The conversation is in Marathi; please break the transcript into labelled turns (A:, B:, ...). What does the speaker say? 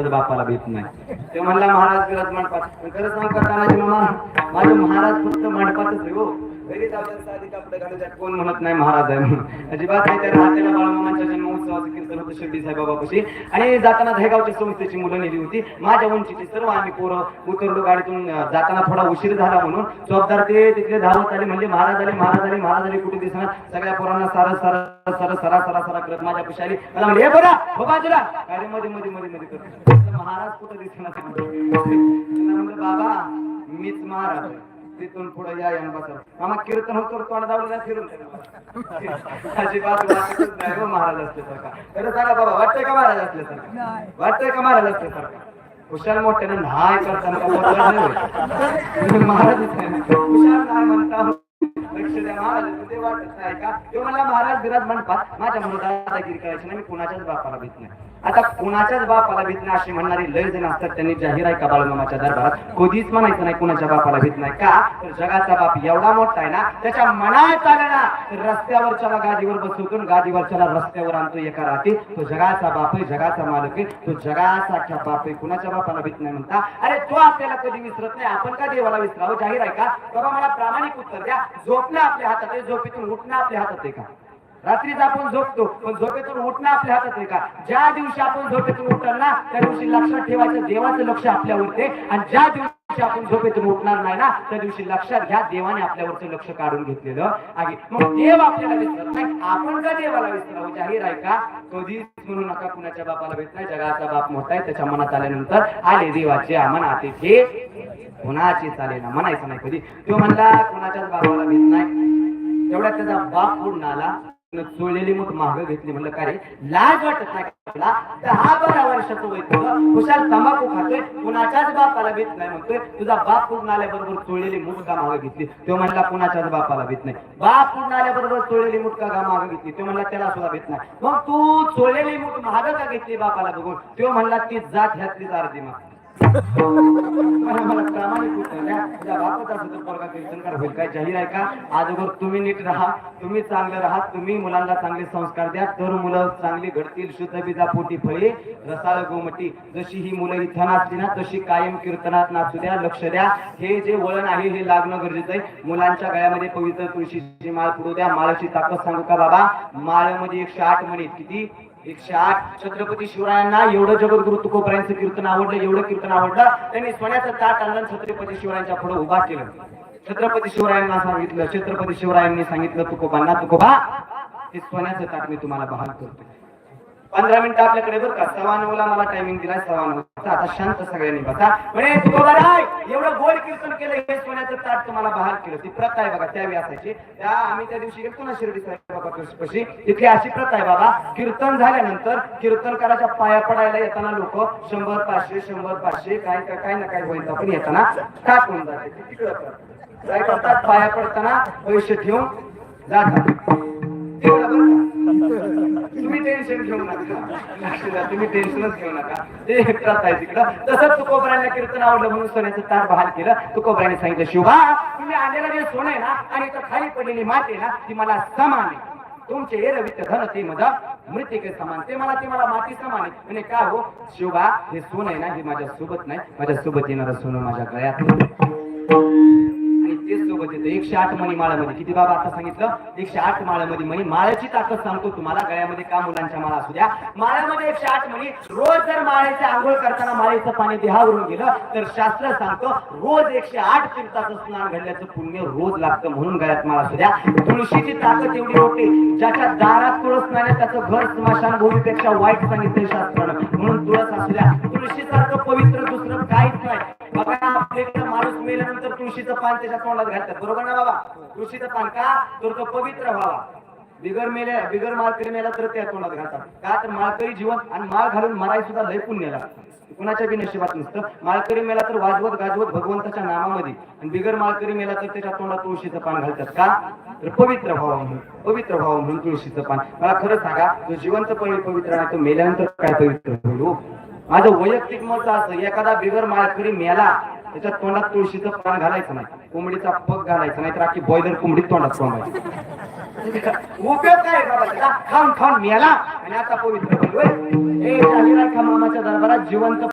A: बापाला भेट नाही. ते म्हणला महाराज करत मंडपात खरं सांग का तानाजी मामा माझे महाराज फक्त मंडपातच आहे हो. घरी जातात साधी कोण म्हणत नाही महाराज आहे म्हणून. अजिबात नाही त्या राहतेला बाळमामांच्या जन्मोत्सवाचं कीर्तन होतं शिर्डी साईबाबापाशी आणि जाताना दहेगावच्या संस्थेची मुलं नेली होती. माझ्या उंचीची सर्व आम्ही पोरं उतरलो गाडीतून जाताना थोडा उशीर झाला म्हणून. चौकदार ते तिथले धावत आले म्हणजे महाराज आले महाराज आले महाराज आले कुठे दिसणार? सगळ्या पोरांना सारं सारं सारं सरा सरा सरा करत माझ्या पिशाली मला म्हणजे बरा हो बाजूला. गाडी मध्ये मध्ये मध्ये मध्ये करत महाराज कुठं दिसणार? म्हणलं बाबा मीच महाराज तिथून पुढे या या बसा. मामा कीर्तन होतो तोंड दावलं फिरून अजिबात वाटतच नाही हो महाराज असल्यासारखा खरं सांगा बाबा वाटतंय का महाराज असल्यासारखा वाटतंय का महाराज असल्यासारखा हुशार मोठ्यानं नाही करताना नाही हुशार नाही म्हणता लक्ष द्या ते वाटत नाही का तो मला महाराज विराज म्हणतात माझ्या मुलं करायची नाही मी कुणाच्याच बापाला भीत नाही आता कुणाच्याच बापाला भीत नाही अशी म्हणणारी लय जण असतात त्यांनी जाहीर आहे का बाळमामाच्या दरबारात कधीच म्हणायचं नाही कुणाच्या बापाला भीत नाही का तर जगाचा बाप एवढा मोठा आहे ना त्याच्या मनात आलं ना तर रस्त्यावरच्याला गादीवर बसवतो गादीवरच्याला रस्त्यावर आणतो एका रात्री तो जगाचा बाप आहे जगाचा मालक आहे तो जगासारख्या बाप आहे कुणाच्या बापाला भीत नाही म्हणता अरे तो आपल्याला कधी विसरत नाही. आपण का देवाला विसरावं? जाहीर आहे का? बाबा मला प्रामाणिक उत्तर द्या. जो झोपणं आपल्या हातात आहे झोपेतून उठणं आपल्या हातात आहे का? रात्रीच आपण झोपतो पण झोपेतून उठणं आपल्या हातात आहे का? ज्या दिवशी आपण झोपेतून उठणार ना त्या दिवशी लक्षात ठेवायचं देवाचं लक्ष आपल्यावर आणि ज्या दिवशी आपण झोपेतून उठणार नाही ना त्या दिवशी लक्षात घ्या देवाने आपल्यावरचं लक्ष काढून घेतलेलं आहे. मग देव आपल्याला विसरत नाही आपण का देवाला विसरावं जाहीर आहे का? कधीच म्हणू नका कुणाच्या बापाला भेट नाही जगाचा बाप मोठा आहे त्याच्या मनात आल्यानंतर आले देवाचे मनात हे कुणाची चालेल ना? म्हणायचं नाही कधी. तो म्हणला कुणाच्याच बापाला भेट नाही. तेवढ्यात त्याचा बाप पूर्ण आला? चोळलेली मूठ माग घेतली. म्हणलं का रे? लाज वाटत नाही तुला? दहा बारा वर्षाचं वय तुझं खुशाल तंबाखू खातोय. कुणाच्याच बापाला भीत नाही म्हणतोय. तुझा बाप पूर्ण आल्याबरोबर चोळलेली मुठका माग घेतली. तो म्हणला कुणाच्याच बापाला भीत नाही. बाप पूर्ण आल्याबरोबर चोळलेली मुठका का माग घेतली? तो म्हणला त्याला सुद्धा भीत नाही. मग तू चोळलेली मूठ महाग का घेतली बापाला बघून? तो म्हणला ती जात ह्यातलीच अर्धी माग. काय जाहीर आहे का अगोदर तुम्ही नीट राहा. तुम्ही चांगले राहा. तुम्ही मुलांना चांगले संस्कार द्या. तर मुलं चांगली घडतील शुद्ध बिजा पोटी फळे रसाळ गोमटी जशी ही मुलं इथं नाचली ना तशी कायम कीर्तनात नाचू द्या. लक्ष द्या हे जे वळण आहे हे लागणं गरजेचं आहे मुलांच्या गळ्यामध्ये पवित्र तुळशीची माळ पुढू द्या माळाची ताकद सांगू का बाबा माळेमध्ये एकशे आठ म्हणे किती एकशे आठ छत्रपती शिवरायांना एवढं जगद्गुरु तुकोबरायांचं कीर्तन आवडलं एवढं कीर्तन आवडलं त्यांनी सोन्याचं ताट आणलं छत्रपती शिवरायांच्या पुढे उभा केलं. छत्रपती शिवरायांना सांगितलं छत्रपती शिवरायांनी सांगितलं तुकोबांना तुकोबा हे सोन्याचं ताट मी तुम्हाला बहाल करतो पंधरा मिनिटं आपल्याकडे बरं का. सव्वा नऊला मला टायमिंग दिलाय सव्वा आता शांत सगळ्यांनी बसा. म्हणे तुकोबा राय एवढं गोल कीर्तन केलं हे सोन्याचं ताट तुम्हाला बाहेर केलं. ती प्रथा आहे बघा त्यावेळी असायची. त्या आम्ही त्या दिवशी गेलो ना शिर्डी साईबाबा कशी तिथली अशी प्रथा आहे बाबा कीर्तन झाल्यानंतर कीर्तनकाराच्या पाया पडायला येताना लोक शंभर पाचशे शंभर पाचशे काय काय ना काय होईल आपण येताना टाकून जाते. काय करतात? पाया पडताना पैसे ठेवून जातात टेन्शन घेऊ नका. तुम्ही टेन्शनच घेऊ नका. ते प्रथा आहे तिकडं. तसंच तुकोबरायला कीर्तन आवडलं म्हणून सोन्याचं तार बहाल केलं तुकोबराने सांगितलं शिवा तुम्ही आलेला जे सोनं आहे ना आणि तर खाली पडलेली माती आहे ना ती मला समान आहे. तुमचे हे रवित धन ते मजा मृत्यू समान. ते मला ते मला माती समान आहे. म्हणजे काय हो? शिवा हे सोनं आहे ना हे माझ्या सोबत नाही. माझ्या सोबत येणारं सोनं माझ्या गळ्यात तेच सोबत येतं एकशे आठ मणी माळामध्ये. किती बाबा आता सांगितलं? एकशे आठ माळामध्ये मणी. माळ्याची ताकद सांगतो तुम्हाला. गळ्यामध्ये का मुलांच्या माळा असू द्या. माळ्यामध्ये एकशे आठ मणी. रोज जर माळ्याची आंघोळ करताना माळेचं पाणी देहावरून गेलं तर शास्त्र सांगतो रोज एकशे आठ तीर्थाचं स्नान घडल्याचं पुण्य रोज लागतं म्हणून गळ्यात माळा असू द्या. तुळशीची ताकद एवढी होते ज्याच्या दारात तुळस नाही त्याचं घर स्मशान भूमीपेक्षा वाईट सांगितलं शास्त्रानं. म्हणून तुळस असू द्या. तुळशीसारखं पवित्र मेल्यानंतर तुळशीचं पान त्याच्या तोंडात घालतात. बरोबर ना बाबा? तुळशीचं पान का? तर तो पवित्र व्हावा. बिगर मेल्या बिगर माळकरी मेला तर त्या तोंडात घालतात. का? तर माळकरी जीवन आणि माळ घालून मराय सुद्धा लय पुण्य लागतं. कुणाच्या बी नशिबात नसतं. माळकरी मेला तर वाजवत गाजवत भगवंताच्या नामामध्ये आणि बिगर माळकरी मेला तर त्याच्या तोंडात तुळशीचं पान घालतात. का? तर पवित्र भाव म्हणून पवित्र भाव म्हणून तुळशीचं पान. मला खरं सांगा तो जिवंत पहिले पवित्र नाही तो मेल्यानंतर काय पवित्र होईल हो? माझं वैयक्तिक मत असं एखादा बिगर माळकरी मेला त्याच्या तोंडात तुळशीचं पान घालायचं नाही कोंबडीचा पग घालायचा नाही तर आखी बॉयलर कोंबडी तोंडात कोंबायची उपयोग काय आहे बाबा खाऊन खाऊन मेला आणि आता पवित्र मामाच्या दरबारात जिवंत